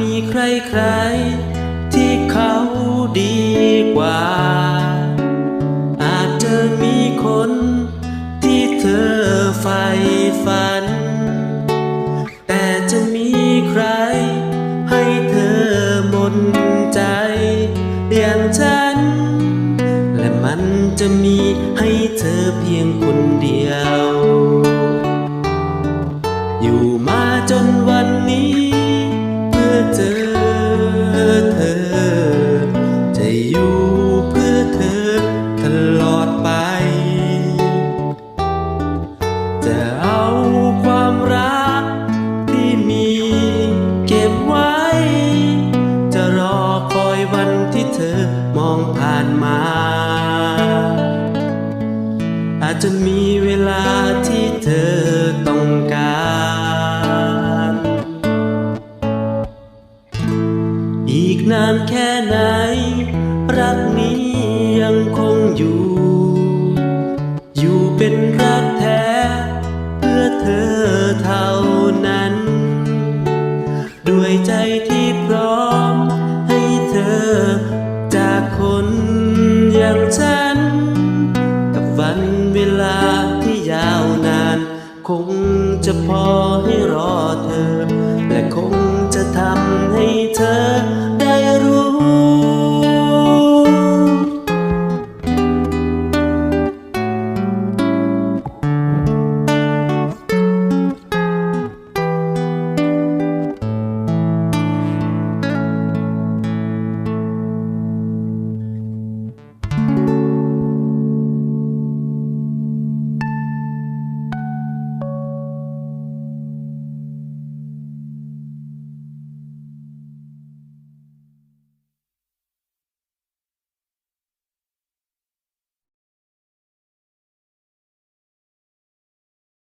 มีใครใครๆที่เขาดีกว่า อาจจะมีคนที่เธอใฝ่ฝัน แต่จะมีใครให้เธอหมดใจ อย่างฉัน และมันจะมีให้เธอเพียงคนเดียว อยู่มา อีกนานแค่ไหน รักนี้ยังคงอยู่ อยู่เป็นรักแท้ เพื่อเธอเท่านั้น ด้วยใจที่พร้อม ให้เธอ จากคนอย่างฉัน กับวันเวลาที่ยาวนาน คงจะพอให้รอเธอ